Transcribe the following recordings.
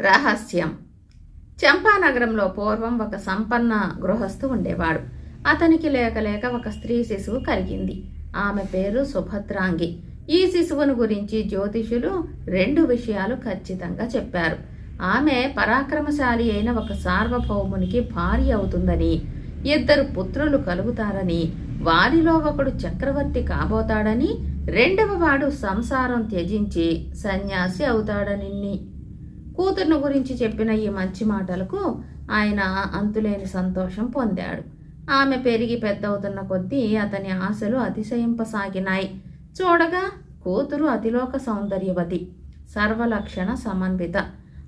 రహస్యం. చంపానగరంలో పూర్వం ఒక సంపన్న గృహస్థు ఉండేవాడు. అతనికి లేక లేక ఒక స్త్రీ శిశువు కలిగింది. ఆమె పేరు సుభద్రాంగి. ఈ శిశువును గురించి జ్యోతిషులు రెండు విషయాలు ఖచ్చితంగా చెప్పారు. ఆమె పరాక్రమశాలి అయిన ఒక సార్వభౌమునికి భార్య అవుతుందని ఇద్దరు పుత్రులు కలుగుతారని వారిలో ఒకడు చక్రవర్తి కాబోతాడని రెండవ వాడు సంసారం త్యజించి సన్యాసి అవుతాడని కూతుర్ను గురించి చెప్పిన ఈ మంచి మాటలకు ఆయన అంతులేని సంతోషం పొందాడు. ఆమె పెరిగి పెద్దవుతున్న కొద్దీ అతని ఆశలు అతిశయింపసాగినాయి. చూడగా కూతురు అతిలోక సౌందర్యవతి సర్వలక్షణ సమన్విత.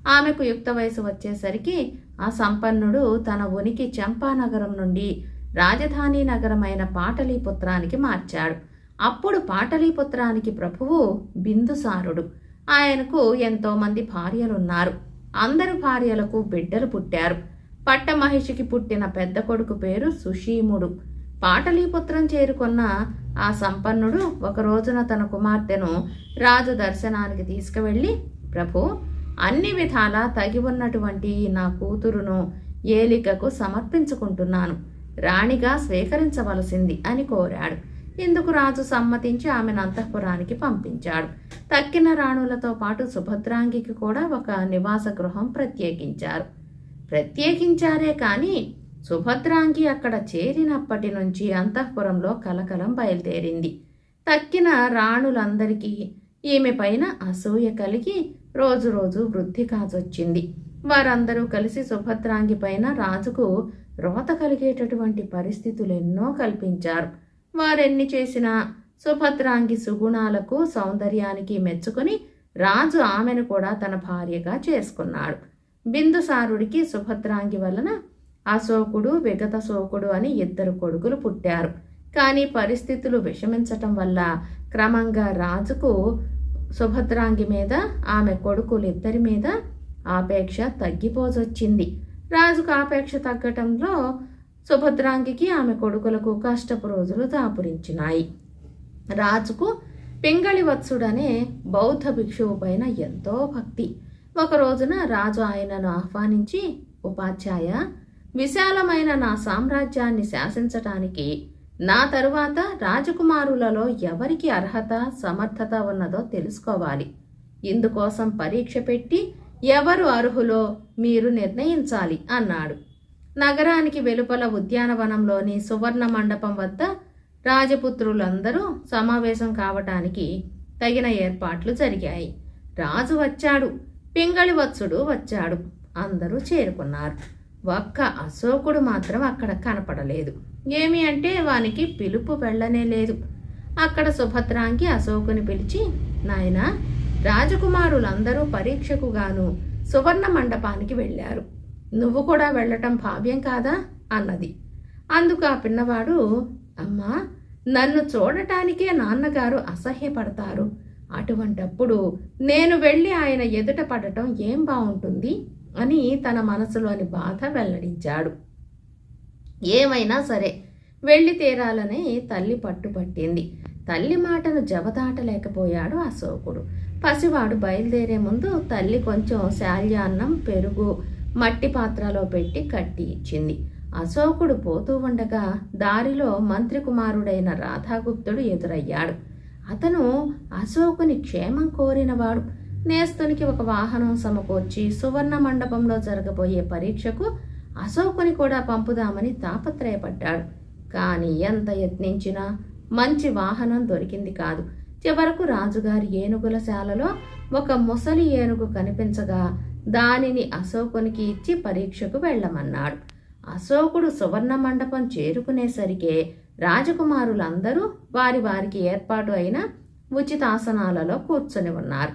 ఆమెకు యుక్త వయసు వచ్చేసరికి ఆ సంపన్నుడు తన ఉనికి చంపానగరం నుండి రాజధాని నగరమైన పాటలీపుత్రానికి మార్చాడు. అప్పుడు పాటలీపుత్రానికి ప్రభువు బిందుసారుడు. ఆయనకు ఎంతోమంది భార్యలున్నారు. అందరు భార్యలకు బిడ్డలు పుట్టారు. పట్టమహిషికి పుట్టిన పెద్ద కొడుకు పేరు సుషీముడు. పాటలీపుత్రం చేరుకున్న ఆ సంపన్నుడు ఒక రోజున తన కుమార్తెను రాజు దర్శనానికి తీసుకువెళ్ళి ప్రభు అన్ని విధాలా తగి ఉన్నటువంటి నా కూతురును ఏలికకు సమర్పించుకుంటున్నాను. రాణిగా స్వీకరించవలసింది అని కోరాడు. ఇందుకు రాజు సమ్మతించి ఆమెను అంతఃపురానికి పంపించాడు. తక్కిన రాణులతో పాటు సుభద్రాంగికి కూడా ఒక నివాస గృహం ప్రత్యేకించారు. ప్రత్యేకించారే కానీ సుభద్రాంగి అక్కడ చేరినప్పటి నుంచి అంతఃపురంలో కలకలం బయలుదేరింది. తక్కిన రాణులందరికీ ఈమె పైన అసూయ కలిగి రోజు రోజు వృద్ధి కాజొచ్చింది. వారందరూ కలిసి సుభద్రాంగి పైన రాజుకు రోత కలిగేటటువంటి పరిస్థితులు ఎన్నో కల్పించారు. వారెన్ని చేసినా సుభద్రాంగి సుగుణాలకు సౌందర్యానికి మెచ్చుకొని రాజు ఆమెను కూడా తన భార్యగా చేసుకున్నాడు. బిందుసారుడికి సుభద్రాంగి వలన అశోకుడు విగత శోకుడు అని ఇద్దరు కొడుకులు పుట్టారు. కానీ పరిస్థితులు విషమించటం వల్ల క్రమంగా రాజుకు సుభద్రాంగి మీద ఆమె కొడుకులిద్దరి మీద ఆపేక్ష తగ్గిపోజొచ్చింది. రాజుకు ఆపేక్ష తగ్గటంలో సుభద్రాంగికి ఆమె కొడుకులకు కష్టపు రోజులు దాపురించినాయి. రాజుకు పింగళి వత్సుడనే బౌద్ధ భిక్షువు పైన ఎంతో భక్తి. ఒక రోజున రాజు ఆయనను ఆహ్వానించి ఉపాధ్యాయ విశాలమైన నా సామ్రాజ్యాన్ని శాసించటానికి నా తరువాత రాజకుమారులలో ఎవరికి అర్హత సమర్థత ఉన్నదో తెలుసుకోవాలి. ఇందుకోసం పరీక్ష పెట్టి ఎవరు అర్హులో మీరు నిర్ణయించాలి అన్నాడు. నగరానికి వెలుపల ఉద్యానవనంలోని సువర్ణ మండపం వద్ద రాజపుత్రులందరూ సమావేశం కావటానికి తగిన ఏర్పాట్లు జరిగాయి. రాజు వచ్చాడు పింగళి వత్సుడు వచ్చాడు అందరూ చేరుకున్నారు. ఒక్క అశోకుడు మాత్రం అక్కడ కనపడలేదు. ఏమి అంటే వానికి పిలుపు వెళ్ళనే లేదు. అక్కడ సుభద్రాంగి అశోకుని పిలిచి నాయన రాజకుమారులందరూ పరీక్షకు గాను సువర్ణ మండపానికి వెళ్ళారు. నువ్వు కూడా వెళ్ళటం భావ్యం కాదా? అన్నది. అందుకు ఆ పిన్నవాడు అమ్మా నన్ను చూడటానికే నాన్నగారు అసహ్యపడతారు. అటువంటప్పుడు నేను వెళ్ళి ఆయన ఎదుట పడటం ఏం బాగుంటుంది అని తన మనసులోని బాధ వెల్లడించాడు. ఏమైనా సరే వెళ్ళి తీరాలని తల్లి పట్టుపట్టింది తల్లి మాటను జవదాటలేకపోయాడు అశోకుడు. పసివాడు బయలుదేరే ముందు తల్లి కొంచెం శాల్యాన్నం పెరుగు మట్టి పాత్రలో పెట్టి కట్టి ఇచ్చింది. అశోకుడు పోతూ ఉండగా దారిలో మంత్రి కుమారుడైన రాధాగుప్తుడు ఎదురయ్యాడు. అతను అశోకుని క్షేమం కోరినవాడు. నేస్తునికి ఒక వాహనం సమకూర్చి సువర్ణ మండపంలో జరగబోయే పరీక్షకు అశోకుని కూడా పంపుదామని తాపత్రయపడ్డాడు. కానీ ఎంత యత్నించినా మంచి వాహనం దొరికింది కాదు. చివరకు రాజుగారి ఏనుగుల శాలలో ఒక ముసలి ఏనుగు కనిపించగా దానిని అశోకునికి ఇచ్చి పరీక్షకు వెళ్ళమన్నాడు. అశోకుడు సువర్ణ మండపం చేరుకునేసరికే రాజకుమారులందరూ వారి వారికి ఏర్పాటు అయిన ఉచితాసనాలలో కూర్చొని ఉన్నారు.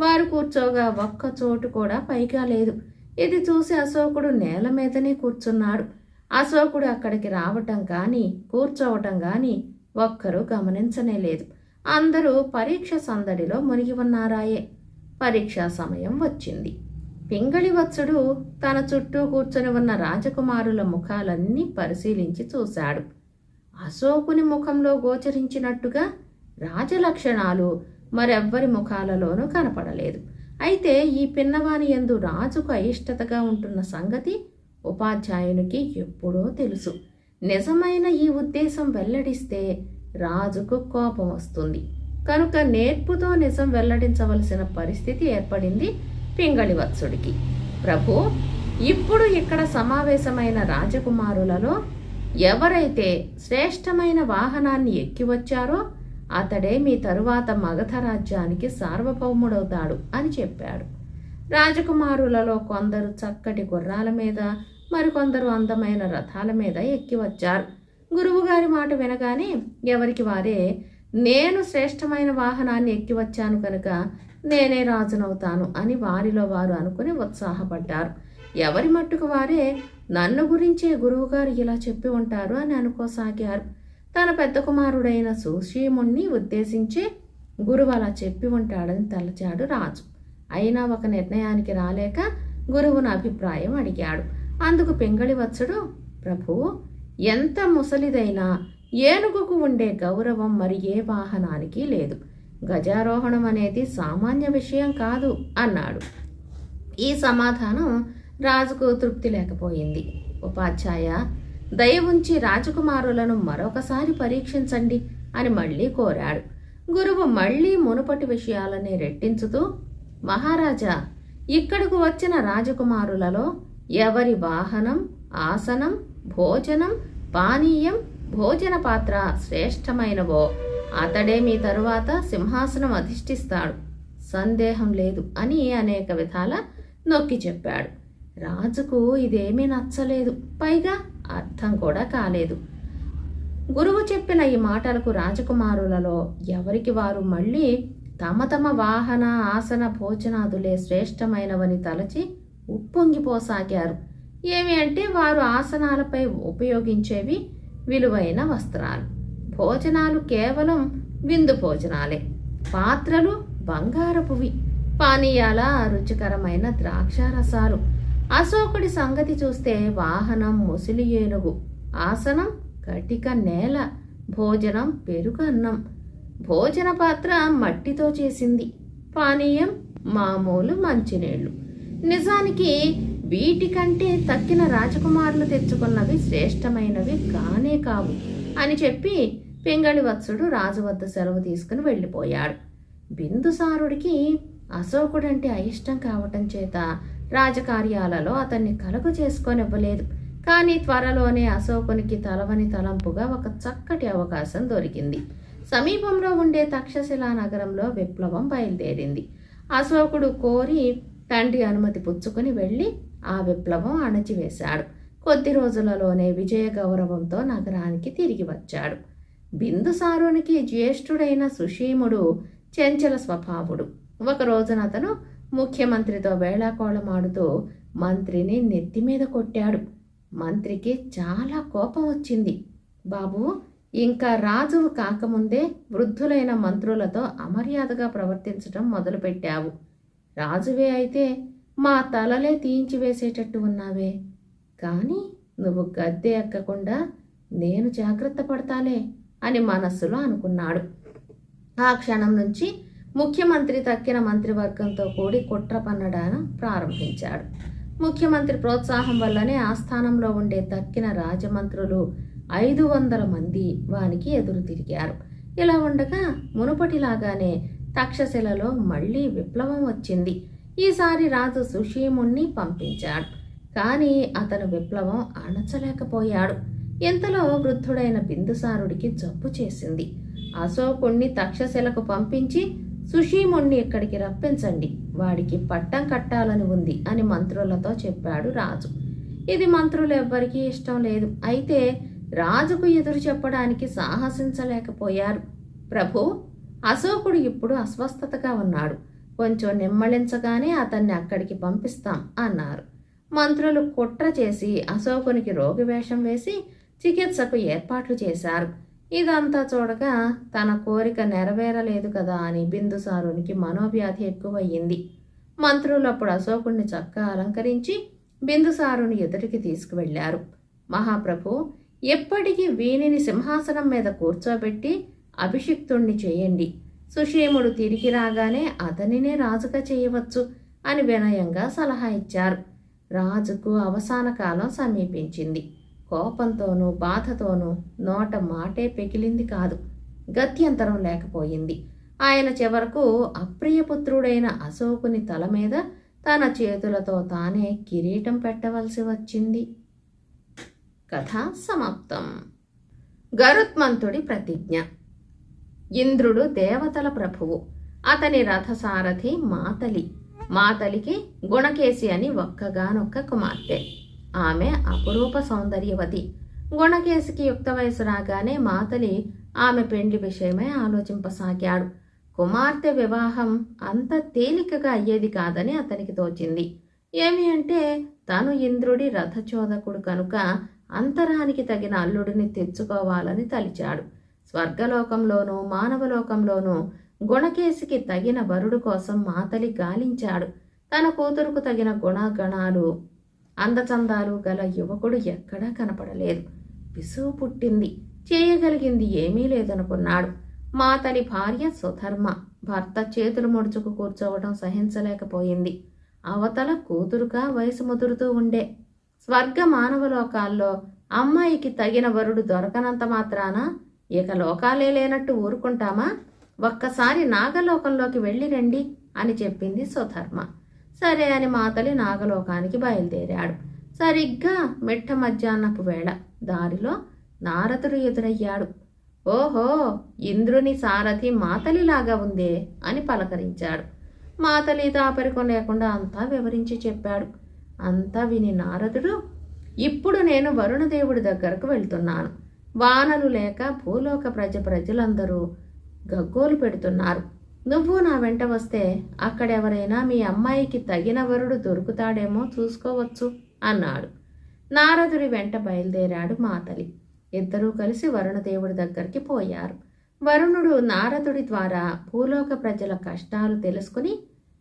వారు కూర్చోగా ఒక్క చోటు కూడా పైగా లేదు. ఇది చూసి అశోకుడు నేల మీదనే కూర్చున్నాడు. అశోకుడు అక్కడికి రావటం కానీ కూర్చోవటం కానీ ఒక్కరూ గమనించనే లేదు. అందరూ పరీక్ష సందడిలో మునిగి ఉన్నారాయే. పరీక్షా సమయం వచ్చింది. పింగళివత్సుడు తన చుట్టూ కూర్చొని ఉన్న రాజకుమారుల ముఖాలన్నీ పరిశీలించి చూశాడు. అశోకుని ముఖంలో గోచరించినట్టుగా రాజలక్షణాలు మరెవ్వరి ముఖాలలోనూ కనపడలేదు. అయితే ఈ పిన్నవాని ఎందు రాజుకు అయిష్టతగా ఉంటున్న సంగతి ఉపాధ్యాయునికి ఎప్పుడో తెలుసు. నిజమైన ఈ ఉద్దేశం వెల్లడిస్తే రాజుకు కోపం వస్తుంది. కనుక నేర్పుతో నిజం వెల్లడించవలసిన పరిస్థితి ఏర్పడింది పింగళి వత్సుడికి ప్రభు ఇప్పుడు ఇక్కడ సమావేశమైన రాజకుమారులలో ఎవరైతే శ్రేష్టమైన వాహనాన్ని ఎక్కి వచ్చారో అతడే మీ తరువాత మగధ రాజ్యానికి సార్వభౌముడవుతాడు అని చెప్పాడు. రాజకుమారులలో కొందరు చక్కటి గుర్రాల మీద మరికొందరు అందమైన రథాల మీద ఎక్కి వచ్చారు. గురువుగారి మాట వినగానే ఎవరికి వారే నేను శ్రేష్టమైన వాహనాన్ని ఎక్కి వచ్చాను కనుక నేనే రాజునవుతాను అని వారిలో వారు అనుకుని ఉత్సాహపడ్డారు. ఎవరి మట్టుకు వారే నన్ను గురించే గురువుగారు ఇలా చెప్పి ఉంటారు అని అనుకోసాగారు. తన పెద్ద కుమారుడైన సుశీముణ్ణి ఉద్దేశించి గురువు అలా చెప్పి ఉంటాడని తలచాడు రాజు. అయినా ఒక నిర్ణయానికి రాలేక గురువును అభిప్రాయం అడిగాడు. అందుకు పింగళివత్సుడు ప్రభు ఎంత ముసలిదైనా ఏనుగుకు ఉండే గౌరవం మరి ఏ వాహనానికి లేదు. గజారోహణం అనేది సామాన్య విషయం కాదు అన్నాడు. ఈ సమాధానం రాజుకు తృప్తి లేకపోయింది. ఉపాధ్యాయ దయ ఉంచి రాజకుమారులను మరొకసారి పరీక్షించండి అని మళ్ళీ కోరాడు. గురువు మళ్ళీ మునుపటి విషయాలని రెట్టించుతూ మహారాజా ఇక్కడకు వచ్చిన రాజకుమారులలో ఎవరి వాహనం ఆసనం భోజనం పానీయం భోజన పాత్ర శ్రేష్టమైనవో అతడే మీ తరువాత సింహాసనం అధిష్ఠిస్తాడు. సందేహం లేదు అని అనేక విధాల నొక్కి చెప్పాడు. రాజుకు ఇదేమీ నచ్చలేదు. పైగా అర్థం కూడా కాలేదు. గురువు చెప్పిన ఈ మాటలకు రాజకుమారులలో ఎవరికి వారు మళ్ళీ తమ తమ వాహన ఆసన భోజనాదులే శ్రేష్టమైనవని తలచి ఉప్పొంగిపోసాగారు. ఏమి అంటే వారు ఆసనాలపై ఉపయోగించేవి విలువైన వస్త్రాలు. భోజనాలు కేవలం విందు భోజనాలే. పాత్రలు బంగారపువి. పానీయాల రుచికరమైన ద్రాక్ష రసాలు అశోకుడి సంగతి చూస్తే వాహనం ముసిలి ఏనుగు. ఆసనం కటిక నేల. భోజనం పెరుగు అన్నం. భోజన పాత్ర మట్టితో చేసింది. పానీయం మామూలు మంచినీళ్ళు. నిజానికి వీటికంటే తక్కిన రాజకుమారులు తెచ్చుకున్నవి శ్రేష్టమైనవి కానే కావు. అని చెప్పి పింగళివత్సుడు రాజు వద్ద సెలవు తీసుకుని వెళ్ళిపోయాడు. బిందుసారుడికి అశోకుడంటే అయిష్టం కావటం చేత రాజకార్యాలలో అతన్ని కలుగు చేసుకొనివ్వలేదు. కానీ త్వరలోనే అశోకునికి తలవని తలంపుగా ఒక చక్కటి అవకాశం దొరికింది. సమీపంలో ఉండే తక్షశిలా నగరంలో విప్లవం బయలుదేరింది. అశోకుడు కోరి తండ్రి అనుమతి పుచ్చుకుని వెళ్ళి ఆ విప్లవం అణచివేశాడు. కొద్ది రోజులలోనే విజయ గౌరవంతో నగరానికి తిరిగి వచ్చాడు. బిందుసారునికి జ్యేష్ఠుడైన సుషీముడు చెంచల స్వభావుడు. ఒక రోజున అతను ముఖ్యమంత్రితో వేళాకోళమాడుతూ మంత్రిని నెత్తి మీద కొట్టాడు. మంత్రికి చాలా కోపం వచ్చింది. బాబు ఇంకా రాజువు కాకముందే వృద్ధులైన మంత్రులతో అమర్యాదగా ప్రవర్తించడం మొదలుపెట్టావు. రాజువే అయితే మా తలలే తీయించివేసేటట్టు ఉన్నావే. కానీ నువ్వు గద్దె ఎక్కకుండా నేను జాగ్రత్త పడతాలే అని మనస్సులో అనుకున్నాడు. ఆ క్షణం నుంచి ముఖ్యమంత్రి తక్కిన మంత్రివర్గంతో కూడి కుట్ర పన్నడాన ప్రారంభించాడు. ముఖ్యమంత్రి ప్రోత్సాహం వల్లనే ఆస్థానంలో ఉండే తక్కిన రాజమంత్రులు ఐదు వందల మంది వానికి ఎదురు తిరిగారు. ఇలా ఉండగా మునుపటిలాగానే తక్షశిలలో మళ్ళీ విప్లవం వచ్చింది. ఈసారి రాజు సుషీముణ్ణి పంపించాడు. కానీ అతను విప్లవం అణచలేకపోయాడు. ఇంతలో వృద్ధుడైన బిందుసారుడికి జబ్బు చేసింది. అశోకుణ్ణి తక్షశిలకు పంపించి సుషీముణ్ణి ఇక్కడికి రప్పించండి. వాడికి పట్టం కట్టాలని ఉంది అని మంత్రులతో చెప్పాడు రాజు. ఇది మంత్రులు ఎవ్వరికీ ఇష్టం లేదు. అయితే రాజుకు ఎదురు చెప్పడానికి సాహసించలేకపోయారు. ప్రభు అశోకుడు ఇప్పుడు అస్వస్థతగా ఉన్నాడు. కొంచెం నిమ్మళించగానే అతన్ని అక్కడికి పంపిస్తాం అన్నారు. మంత్రులు కుట్ర చేసి అశోకునికి రోగివేషం వేసి చికిత్సకు ఏర్పాట్లు చేశారు. ఇదంతా చూడగా తన కోరిక నెరవేరలేదు కదా అని బిందుసారునికి మనోవ్యాధి ఎక్కువయ్యింది. మంత్రులు అప్పుడు అశోకుణ్ణి చక్కగా అలంకరించి బిందుసారుని ఎదుటికి తీసుకువెళ్ళారు మహాప్రభు ఎప్పటికీ వీనిని సింహాసనం మీద కూర్చోబెట్టి అభిషిక్తుణ్ణి చేయండి. సుషేముడు తిరిగి రాగానే అతనినే రాజుగా చేయవచ్చు అని వినయంగా సలహా ఇచ్చారు. రాజుకు అవసాన కాలం సమీపించింది. కోపంతోనూ బాధతోనూ నోట మాటే పెకిలింది కాదు. గత్యంతరం లేకపోయింది. ఆయన చివరకు అప్రియపుత్రుడైన అశోకుని తల మీద తన చేతులతో తానే కిరీటం పెట్టవలసి వచ్చింది. కథ సమాప్తం. గరుత్మంతుడి ప్రతిజ్ఞ. ఇంద్రుడు దేవతల ప్రభువు. అతని రథసారథి మాతలి. మాతలికి గుణకేసి అని ఒక్కగానొక్క కుమార్తె. ఆమె అపురూప సౌందర్యవతి. గుణకేసికి యుక్త వయసు రాగానే మాతలి ఆమె పెండ్లి విషయమై ఆలోచింపసాగాడు. కుమార్తె వివాహం అంత తేలికగా అయ్యేది కాదని అతనికి తోచింది. ఏమి అంటే తను ఇంద్రుడి రథచోదకుడు కనుక అంతరానికి తగిన అల్లుడిని తెచ్చుకోవాలని తలిచాడు. స్వర్గలోకంలోనూ మానవలోకంలోనూ గుణకేశికి తగిన వరుడు కోసం మాతలి గాలించాడు. తన కూతురుకు తగిన గుణగణాలు అందచందాలు గల యువకుడు ఎక్కడా కనపడలేదు. విసుగు పుట్టింది చేయగలిగింది ఏమీ లేదనుకున్నాడు. మాతలి భార్య సుధర్మ భర్త చేతులు ముడుచుకు కూర్చోవడం సహించలేకపోయింది. అవతల కూతురుగా వయసు ముదురుతూ ఉండే స్వర్గ మానవలోకాల్లో అమ్మాయికి తగిన వరుడు దొరకనంత మాత్రాన ఇక లోకాలే లేనట్టు ఊరుకుంటామా? ఒక్కసారి నాగలోకంలోకి వెళ్ళి రండి అని చెప్పింది సుధర్మ సరే అని మాతలి నాగలోకానికి బయలుదేరాడు. సరిగ్గా మిట్ట మధ్యాహ్నపు వేళ. దారిలో నారదుడు ఎదురయ్యాడు. ఓహో ఇంద్రుని సారథి మాతలిలాగా ఉందే అని పలకరించాడు. మాతలి దాపరికం లేకుండా అంతా వివరించి చెప్పాడు. అంతా విని నారదుడు ఇప్పుడు నేను వరుణదేవుడి దగ్గరకు వెళ్తున్నాను. వానలు లేక భూలోక ప్రజ ప్రజలందరూ గగ్గోలు పెడుతున్నారు. నువ్వు నా వెంట వస్తే అక్కడెవరైనా మీ అమ్మాయికి తగిన వరుడు దొరుకుతాడేమో చూసుకోవచ్చు అన్నాడు. నారదుడి వెంట బయలుదేరాడు మాతలి. ఇద్దరూ కలిసి వరుణదేవుడి దగ్గరికి పోయారు. వరుణుడు నారదుడి ద్వారా భూలోక ప్రజల కష్టాలు తెలుసుకుని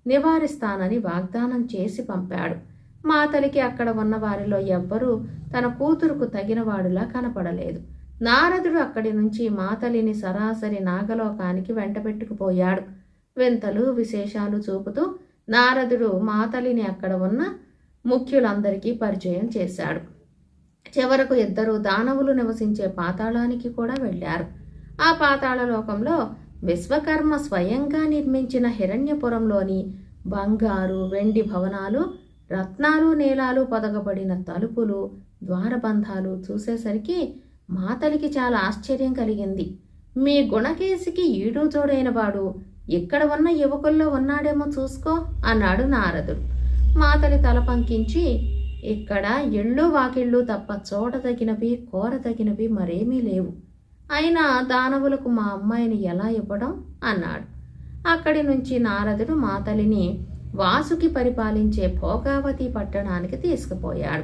నివారిస్తానని వాగ్దానం చేసి పంపాడు. మాతలికి అక్కడ ఉన్న వారిలో ఎవ్వరూ తన కూతురుకు తగినవాడులా కనపడలేదు. నారదుడు అక్కడి నుంచి మాతలిని సరాసరి నాగలోకానికి వెంటబెట్టుకుపోయాడు వింతలు విశేషాలు చూపుతూ నారదుడు మాతలిని అక్కడ ఉన్న ముఖ్యులందరికీ పరిచయం చేశాడు. చివరకు ఇద్దరు దానవులు నివసించే పాతాళానికి కూడా వెళ్ళారు. ఆ పాతాళలోకంలో విశ్వకర్మ స్వయంగా నిర్మించిన హిరణ్యపురంలోని బంగారు వెండి భవనాలు రత్నాలు నీలాలు పొదగబడిన తలుపులు ద్వారబంధాలు చూసేసరికి మాతలికి చాలా ఆశ్చర్యం కలిగింది. మీ గుణకేసికి ఈడు జోడైన వాడు ఇక్కడ ఉన్న యువకుల్లో ఉన్నాడేమో చూసుకో అన్నాడు నారదుడు. మాతలి తల పంకించి ఇక్కడ ఎళ్ళు వాకిళ్ళు తప్ప చూడదగినవి కోరదగినవి మరేమీ లేవు. అయినా దానవులకు మా అమ్మాయిని ఎలా ఇవ్వడం? అన్నాడు. అక్కడి నుంచి నారదుడు మాతలిని వాసుకి పరిపాలించే భోగావతి పట్టణానికి తీసుకుపోయాడు.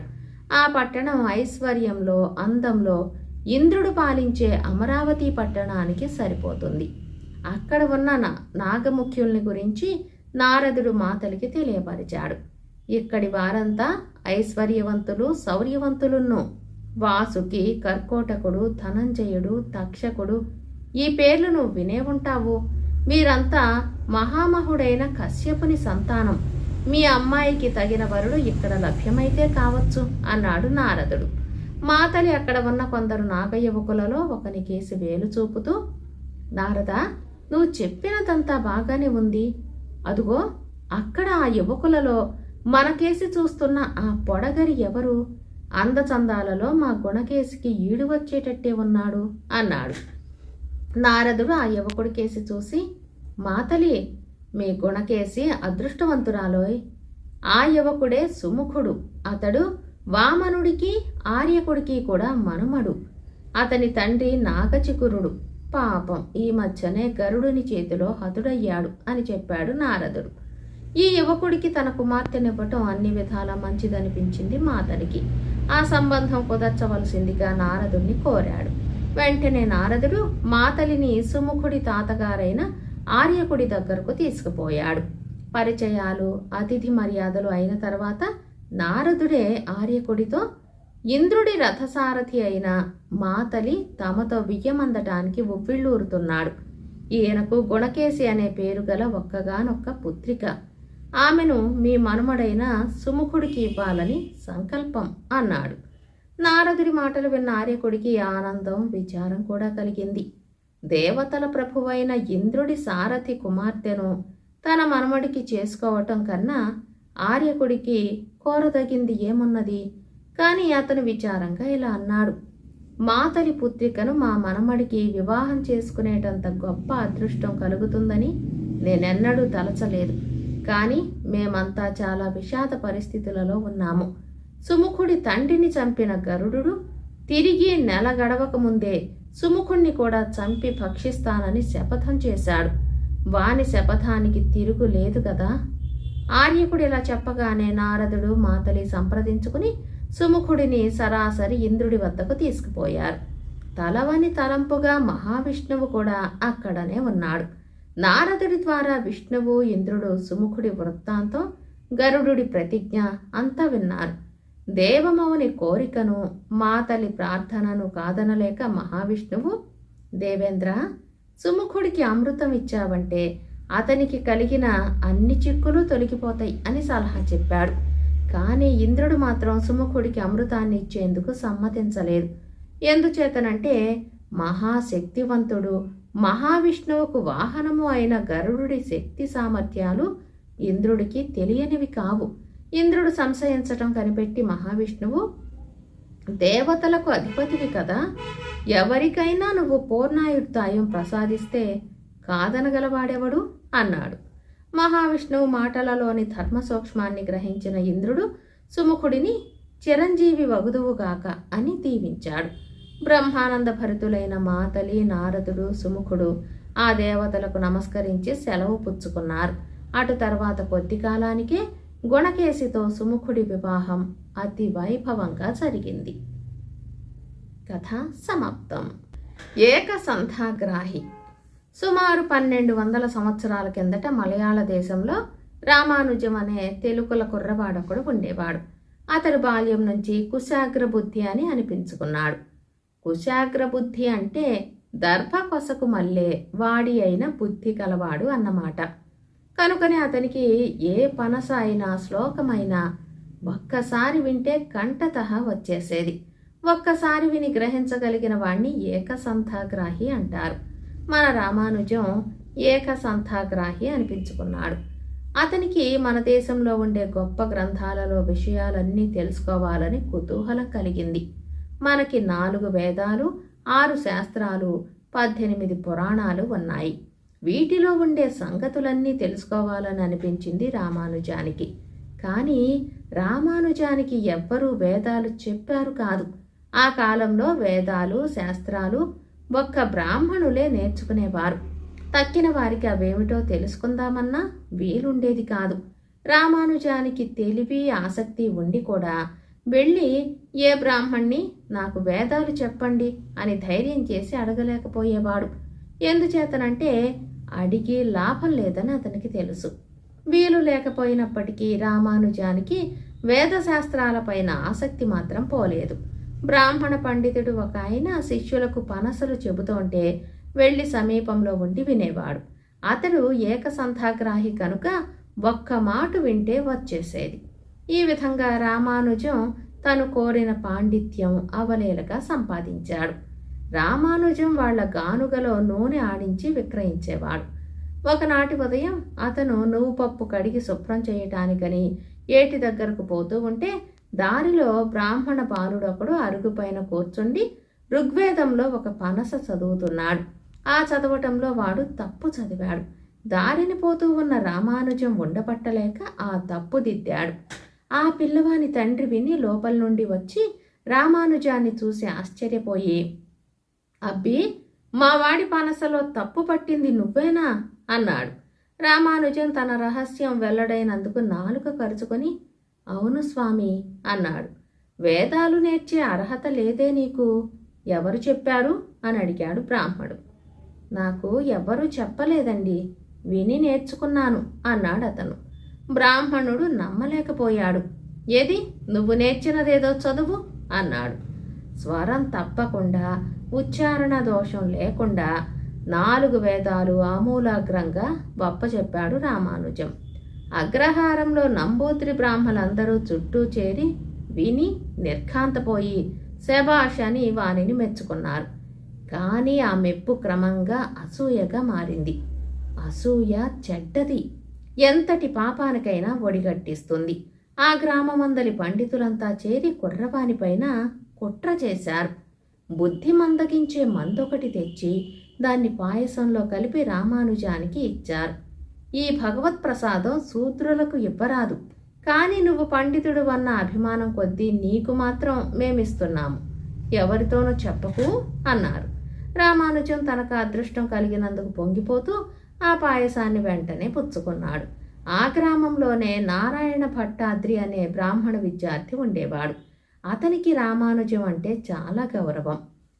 ఆ పట్టణం ఐశ్వర్యంలో అందంలో ఇంద్రుడు పాలించే అమరావతి పట్టణానికి సరిపోతుంది. అక్కడ ఉన్న నా- నాగముఖ్యుల్ని గురించి నారదుడు మాతలికి తెలియపరిచాడు. ఇక్కడి వారంతా ఐశ్వర్యవంతులు శౌర్యవంతులున్ను. వాసుకి కర్కోటకుడు ధనంజయుడు తక్షకుడు. ఈ పేర్లు నువ్వు వినే ఉంటావు. మీరంతా మహామహుడైన కశ్యపుని సంతానం. మీ అమ్మాయికి తగిన వరుడు ఇక్కడ లభ్యమైతే కావచ్చు అన్నాడు నారదుడు. మాతలి అక్కడ ఉన్న కొందరు నాగ యువకులలో ఒకని కేసి వేలు చూపుతూ నారద నువ్వు చెప్పినదంతా బాగానే ఉంది. అదుగో అక్కడ ఆ యువకులలో మనకేసి చూస్తున్న ఆ పొడగరి ఎవరు? అందచందాలలో మా గుణకేసికి ఈడు వచ్చేటట్టే ఉన్నాడు అన్నాడు. నారదుడు ఆ యువకుడి కేసి చూసి మాతలి మీ గుణకేసి అదృష్టవంతురాలోయ్. ఆ యువకుడే సుముఖుడు. అతడు వామనుడికి ఆర్యకుడికి కూడా మనుమడు. అతని తండ్రి నాగచికురుడు. పాపం ఈ మధ్యనే గరుడుని చేతిలో హతుడయ్యాడు అని చెప్పాడు నారదుడు. ఈ యువకుడికి తన కుమార్తెనివ్వటం అన్ని విధాలా మంచిదనిపించింది మాతడికి ఆ సంబంధం కుదర్చవలసిందిగా నారదుణ్ణి కోరాడు. వెంటనే నారదుడు మాతలిని సుముఖుడి తాతగారైన ఆర్యకుడి దగ్గరకు తీసుకుపోయాడు. పరిచయాలు అతిథి మర్యాదలు అయిన తర్వాత నారదుడే ఆర్యకుడితో ఇంద్రుడి రథసారథి అయిన మాతలి తమతో వియ్యమందటానికి ఉవ్విళ్ళూరుతున్నాడు. ఈయనకు గుణకేశి అనే పేరు గల ఒక్కగానొక్క పుత్రిక. ఆమెను మీ మనుమడైన సుముఖుడికి ఇవ్వాలని సంకల్పం అన్నాడు. నారదుడి మాటలు విన్న ఆర్యకుడికి ఆనందం విచారం కూడా కలిగింది. దేవతల ప్రభువైన ఇంద్రుడి సారథి కుమార్తెను తన మనమడికి చేసుకోవటం కన్నా ఆర్యకుడికి కోరదగింది ఏమున్నది? కానీ అతను విచారంగా ఇలా అన్నాడు. మాతలి పుత్రికను మా మనమడికి వివాహం చేసుకునేటంత గొప్ప అదృష్టం కలుగుతుందని నేనెన్నడూ తలచలేదు. కానీ మేమంతా చాలా విషాద పరిస్థితులలో ఉన్నాము. సుముఖుడి తండ్రిని చంపిన గరుడు తిరిగి నెల గడవక ముందే సుముఖుణ్ణి కూడా చంపి భక్షిస్తానని శపథం చేశాడు. వాని శపథానికి తిరుగు లేదు కదా ఆర్యకుడు ఇలా చెప్పగానే నారదుడు మాతలి సంప్రదించుకుని సుముఖుడిని సరాసరి ఇంద్రుడి వద్దకు తీసుకుపోయారు. తలవని తలంపుగా మహావిష్ణువు కూడా అక్కడనే ఉన్నాడు. నారదుడి ద్వారా విష్ణువు ఇంద్రుడు సుముఖుడి వృత్తాంతం గరుడుడి ప్రతిజ్ఞ అంతా విన్నారు. దేవమౌని కోరికను మాతలి ప్రార్థనను కాదనలేక మహావిష్ణువు దేవేంద్ర సుముఖుడికి అమృతం ఇచ్చావంటే అతనికి కలిగిన అన్ని చిక్కులు తొలగిపోతాయి అని సలహా చెప్పాడు. కానీ ఇంద్రుడు మాత్రం సుముఖుడికి అమృతాన్ని ఇచ్చేందుకు సమ్మతించలేదు. ఎందుచేతనంటే మహాశక్తివంతుడు మహావిష్ణువుకు వాహనము అయిన గరుడి శక్తి సామర్థ్యాలు ఇంద్రుడికి తెలియనివి కావు. ఇంద్రుడు సంశయించటం కనిపెట్టి మహావిష్ణువు దేవతలకు అధిపతివి కదా ఎవరికైనా నువ్వు పూర్ణాయుర్తాయం ప్రసాదిస్తే కాదనగలవాడెవడు? అన్నాడు. మహావిష్ణువు మాటలలోని ధర్మ సూక్ష్మాన్ని గ్రహించిన ఇంద్రుడు సుముఖుడిని చిరంజీవి వగుదువుగాక అని దీవించాడు. బ్రహ్మానంద భరితులైన మాతలి నారదుడు సుముఖుడు ఆ దేవతలకు నమస్కరించి సెలవు పుచ్చుకున్నారు. అటు తర్వాత కొద్ది కాలానికే గుణకేశితో సుముఖుడి వివాహం అతి వైభవంగా జరిగింది. కథ సమాప్తం. ఏకసంధాగ్రాహి సుమారు పన్నెండు వందల సంవత్సరాల కిందట మలయాళ దేశంలో రామానుజం అనే తెలుకుల కుర్రవాడొకడు ఉండేవాడు. అతడు బాల్యం నుంచి కుశాగ్ర బుద్ధి అని అనిపించుకున్నాడు. కుశాగ్ర బుద్ధి అంటే దర్భ కొసకు మల్లే వాడి అయిన బుద్ధి కలవాడు అన్నమాట. కనుకనే అతనికి ఏ పనస అయినా శ్లోకమైనా ఒక్కసారి వింటే కంటతహ వచ్చేసేది. ఒక్కసారి విని గ్రహించగలిగిన వాణ్ణి ఏకసంధాగ్రాహి అంటారు. మన రామానుజం ఏకసంతాగ్రాహి అనిపించుకున్నాడు. అతనికి మన దేశంలో ఉండే గొప్ప గ్రంథాలలో విషయాలన్నీ తెలుసుకోవాలని కుతూహలం కలిగింది. మనకి నాలుగు వేదాలు ఆరు శాస్త్రాలు పద్దెనిమిది పురాణాలు ఉన్నాయి. వీటిలో ఉండే సంగతులన్నీ తెలుసుకోవాలని అనిపించింది రామానుజానికి. కానీ రామానుజానికి ఎవ్వరూ వేదాలు చెప్పారు కాదు. ఆ కాలంలో వేదాలు శాస్త్రాలు ఒక్క బ్రాహ్మణులే నేర్చుకునేవారు. తక్కిన వారికి అవేమిటో తెలుసుకుందామన్నా వీలుండేది కాదు. రామానుజానికి తెలివి ఆసక్తి ఉండి కూడా వెళ్ళి ఏ బ్రాహ్మణ్ణి నాకు వేదాలు చెప్పండి అని ధైర్యం చేసి అడగలేకపోయేవాడు. ఎందుచేతనంటే అడిగి లాభం లేదని అతనికి తెలుసు. వీలు లేకపోయినప్పటికీ రామానుజానికి వేదశాస్త్రాలపైన ఆసక్తి మాత్రం పోలేదు. బ్రాహ్మణ పండితుడు ఒక ఆయన శిష్యులకు పనసలు చెబుతోంటే వెళ్ళి సమీపంలో ఉండి వినేవాడు. అతడు ఏకసంధాగ్రాహి కనుక ఒక్క మాట వింటే వచ్చేసేది. ఈ విధంగా రామానుజం తను కోరిన పాండిత్యం అవలేలగా సంపాదించాడు. రామానుజం వాళ్ళ గానుగలో నూనె ఆడించి విక్రయించేవాడు. ఒకనాటి ఉదయం అతను నువ్వు పప్పు కడిగి శుభ్రం చేయటానికని ఏటి దగ్గరకు పోతూ ఉంటే దారిలో బ్రాహ్మణ బాలుడొకడు అరుగుపైన కూర్చుండి ఋగ్వేదంలో ఒక పనస చదువుతున్నాడు. ఆ చదవటంలో వాడు తప్పు చదివాడు. దారిని పోతూ ఉన్న రామానుజం ఉండబట్టలేక ఆ తప్పు దిద్దాడు. ఆ పిల్లవాని తండ్రి విని లోపల నుండి వచ్చి రామానుజాన్ని చూసి ఆశ్చర్యపోయి అబ్బి మా వాడి పనసలో తప్పు పట్టింది నువ్వేనా? అన్నాడు. రామానుజం తన రహస్యం వెల్లడైనందుకు నాలుక కరుచుకొని అవును స్వామి అన్నాడు. వేదాలు నేర్చే అర్హత లేదే నీకు? ఎవరు చెప్పారు? అని అడిగాడు బ్రాహ్మడు. నాకు ఎవరు చెప్పలేదండి. విని నేర్చుకున్నాను అన్నాడు అతను. బ్రాహ్మణుడు నమ్మలేకపోయాడు. ఏది? నువ్వు నేర్చినదేదో చదువు అన్నాడు. స్వరం తప్పకుండా ఉచ్చారణ దోషం లేకుండా నాలుగు వేదాలు ఆమూలాగ్రంగా చెప్పాడు రామానుజం. అగ్రహారంలో నంబూత్రి బ్రాహ్మలందరూ చుట్టూ చేరి విని నిర్ఘాంతపోయి శభాష్ అని వానిని మెచ్చుకున్నారు. కానీ ఆ మెప్పు క్రమంగా అసూయగా మారింది. అసూయ చెడ్డది. ఎంతటి పాపానికైనా ఒడిగట్టిస్తుంది. ఆ గ్రామమందలి పండితులంతా చేరి కుర్రవానిపైన కుట్ర చేశారు. బుద్ధి మందగించే మందొకటి తెచ్చి దాన్ని పాయసంలో కలిపి రామానుజానికి ఇచ్చారు. ఈ భగవత్ ప్రసాదం శూద్రులకు ఇవ్వరాదు. కానీ నువ్వు పండితుడు అన్న అభిమానం కొద్దీ నీకు మాత్రం మేమిస్తున్నాము. ఎవరితోనూ చెప్పకు అన్నారు. రామానుజం తనకు అదృష్టం కలిగినందుకు పొంగిపోతూ ఆ పాయసాన్ని వెంటనే పుచ్చుకున్నాడు. ఆ గ్రామంలోనే నారాయణ భట్టాద్రి అనే బ్రాహ్మణ విద్యార్థి ఉండేవాడు. అతనికి రామానుజం అంటే చాలా గౌరవం.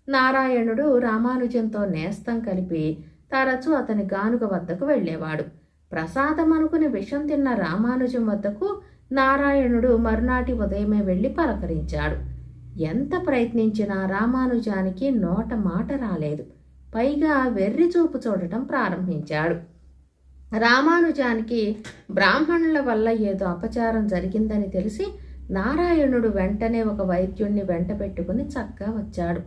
నారాయణుడు రామానుజంతో నేస్తం కలిపి తరచూ అతని గానుగ వద్దకు వెళ్ళేవాడు. ప్రసాదం అనుకుని విషం తిన్న రామానుజం వద్దకు నారాయణుడు మరునాటి ఉదయమే వెళ్ళి పలకరించాడు. ఎంత ప్రయత్నించినా రామానుజానికి నోట మాట రాలేదు. పైగా వెర్రి చూపు చూడటం ప్రారంభించాడు. రామానుజానికి బ్రాహ్మణుల వల్ల ఏదో అపచారం జరిగిందని తెలిసి నారాయణుడు వెంటనే ఒక వైద్యుణ్ణి వెంట పెట్టుకుని చక్కా వచ్చాడు.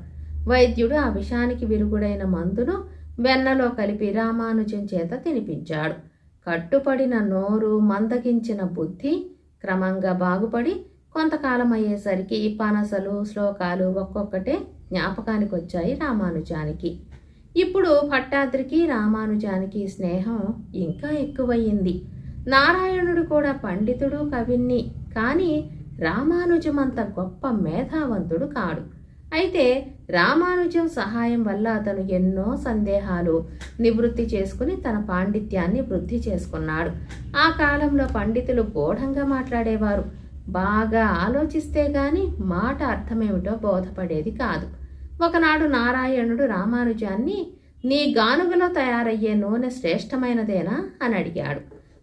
వైద్యుడు ఆ విషానికి విరుగుడైన మందును వెన్నలో కలిపి రామానుజం చేత తినిపించాడు. కట్టుపడిన నోరు మందగించిన బుద్ధి క్రమంగా బాగుపడి కొంతకాలం అయ్యేసరికి పనసలు శ్లోకాలు ఒక్కొక్కటే జ్ఞాపకానికి వచ్చాయి రామానుజానికి. ఇప్పుడు భట్టాద్రికి రామానుజానికి స్నేహం ఇంకా ఎక్కువయ్యింది. నారాయణుడు కూడా పండితుడు కవిన్ని కానీ రామానుజమంత గొప్ప మేధావంతుడు కాడు. అయితే రామానుజం సహాయం వల్ల అతను ఎన్నో సందేహాలు నివృత్తి చేసుకుని తన పాండిత్యాన్ని వృద్ధి చేసుకున్నాడు. ఆ కాలంలో పండితులు గూఢంగా మాట్లాడేవారు. బాగా ఆలోచిస్తే గాని మాట అర్థమేమిటో బోధపడేది కాదు. ఒకనాడు నారాయణుడు రామానుజాన్ని నీ గానుగలో తయారయ్యే నూనె శ్రేష్టమైనదేనా? అని అడిగాడు.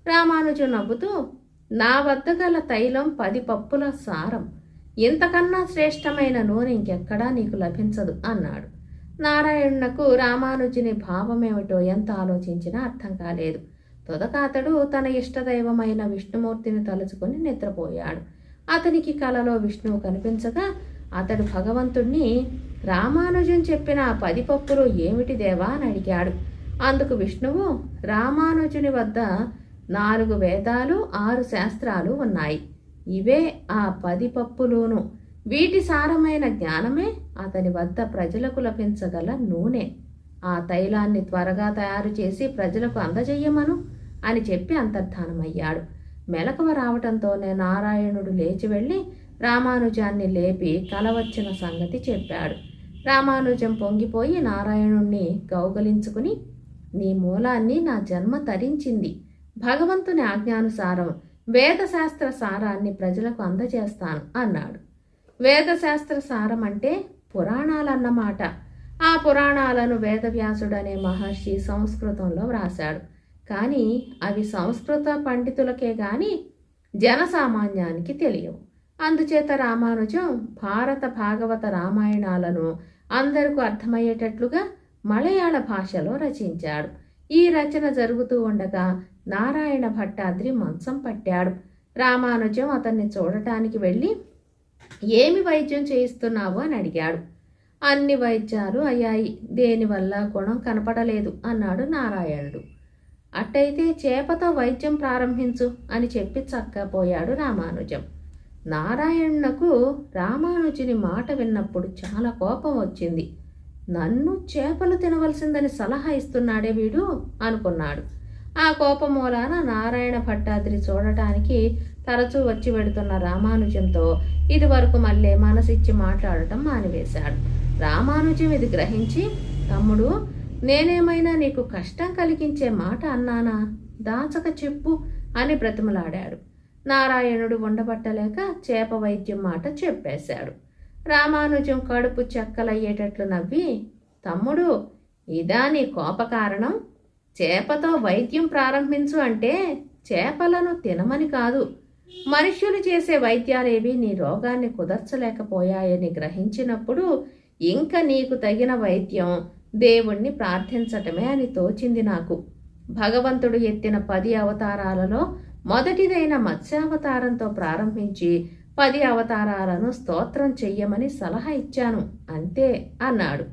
రామానుజు నవ్వుతూ నా వద్ద గల తైలం పది పప్పుల సారం. ఇంతకన్నా శ్రేష్టమైన నూనె ఇంకెక్కడా నీకు లభించదు అన్నాడు. నారాయణునకు రామానుజుని భావమేమిటో ఎంత ఆలోచించినా అర్థం కాలేదు. తొదక అతడు తన ఇష్టదైవమైన విష్ణుమూర్తిని తలుచుకుని నిద్రపోయాడు. అతనికి కలలో విష్ణువు కనిపించగా అతడు భగవంతుణ్ణి రామానుజం చెప్పిన పది పప్పులు ఏమిటి దేవా? అని అడిగాడు. అందుకు విష్ణువు రామానుజుని వద్ద నాలుగు వేదాలు ఆరు శాస్త్రాలు ఉన్నాయి. ఇవే ఆ పది పప్పులోను. వీటి సారమైన జ్ఞానమే అతని వద్ద ప్రజలకు లభించగల నూనె. ఆ తైలాన్ని త్వరగా తయారు చేసి ప్రజలకు అందజేయమను అని చెప్పి అంతర్ధానమయ్యాడు. మెలకువ రావటంతోనే నారాయణుడు లేచి వెళ్ళి రామానుజాన్ని లేపి కలవచ్చిన సంగతి చెప్పాడు. రామానుజం పొంగిపోయి నారాయణుణ్ణి గౌగలించుకుని నీ మూలాన్ని నా జన్మ తరించింది. భగవంతుని ఆజ్ఞానుసారం వేదశాస్త్ర సారాన్ని ప్రజలకు అందజేస్తాను అన్నాడు. వేదశాస్త్ర సారం అంటే పురాణాలన్నమాట. ఆ పురాణాలను వేదవ్యాసుడనే మహర్షి సంస్కృతంలో వ్రాశాడు. కానీ అవి సంస్కృత పండితులకే గాని జనసామాన్యానికి తెలియవు. అందుచేత రామానుజం భారత భాగవత రామాయణాలను అందరికీ అర్థమయ్యేటట్లుగా మలయాళ భాషలో రచించాడు. ఈ రచన జరుగుతూ ఉండగా నారాయణ భట్టాద్రి మంచం పట్టాడు. రామానుజం అతన్ని చూడటానికి వెళ్ళి ఏమి వైద్యం చేయిస్తున్నావు? అని అడిగాడు. అన్ని వైద్యాలు అయ్యాయి. దేనివల్ల గుణం కనపడలేదు? అన్నాడు నారాయణుడు. అట్టయితే చేపతో వైద్యం ప్రారంభించు అని చెప్పి చక్కపోయాడు రామానుజం. నారాయణకు రామానుజుని మాట విన్నప్పుడు చాలా కోపం వచ్చింది. నన్ను చేపలు తినవలసిందని సలహా ఇస్తున్నాడే వీడు? అనుకున్నాడు. ఆ కోపమూలాన నారాయణ భట్టాద్రి చూడటానికి తరచూ వచ్చి వెడుతున్న రామానుజంతో ఇదివరకు మళ్ళీ మనసిచ్చి మాట్లాడటం మానివేశాడు. రామానుజం ఇది గ్రహించి తమ్ముడు నేనేమైనా నీకు కష్టం కలిగించే మాట అన్నానా? దాచక చెప్పు అని బ్రతిమలాడాడు. నారాయణుడు ఉండబట్టలేక చేప వైద్యం మాట చెప్పేశాడు. రామానుజం కడుపు చెక్కలయ్యేటట్లు నవ్వి తమ్ముడు ఇదా నీ కోప కారణం చేపతో వైద్యం ప్రారంభించు అంటే చేపలను తినమని కాదు. మనుష్యులు చేసే వైద్యాలేవి నీ రోగాన్ని కుదర్చలేకపోయాయని గ్రహించినప్పుడు ఇంకా నీకు తగిన వైద్యం దేవుణ్ణి ప్రార్థించటమే అని తోచింది నాకు. భగవంతుడు ఎత్తిన పది అవతారాలలో మొదటిదైన మత్స్యావతారంతో ప్రారంభించి పది అవతారాలను స్తోత్రం చెయ్యమని సలహా ఇచ్చాను. అంతే అన్నాడు.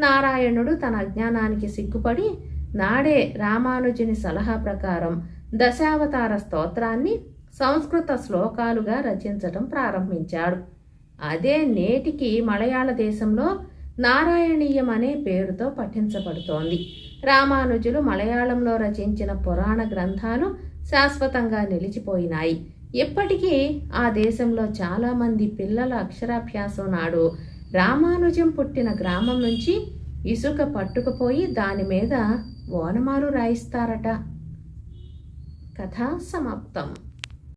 నారాయణుడు తన అజ్ఞానానికి సిగ్గుపడి నాడే రామానుజుని సలహా ప్రకారం దశావతార స్తోత్రాన్ని సంస్కృత శ్లోకాలుగా రచించటం ప్రారంభించాడు. అదే నేటికి మలయాళ దేశంలో నారాయణీయం అనే పేరుతో పఠించబడుతోంది. రామానుజులు మలయాళంలో రచించిన పురాణ గ్రంథాలు శాశ్వతంగా నిలిచిపోయినాయి. ఇప్పటికీ ఆ దేశంలో చాలామంది పిల్లల అక్షరాభ్యాసం నాడు రామానుజం పుట్టిన గ్రామం నుంచి ఇసుక పట్టుకుపోయి దాని మీద ఓనమాలు రాయిస్తారట. కథ సమాప్తం.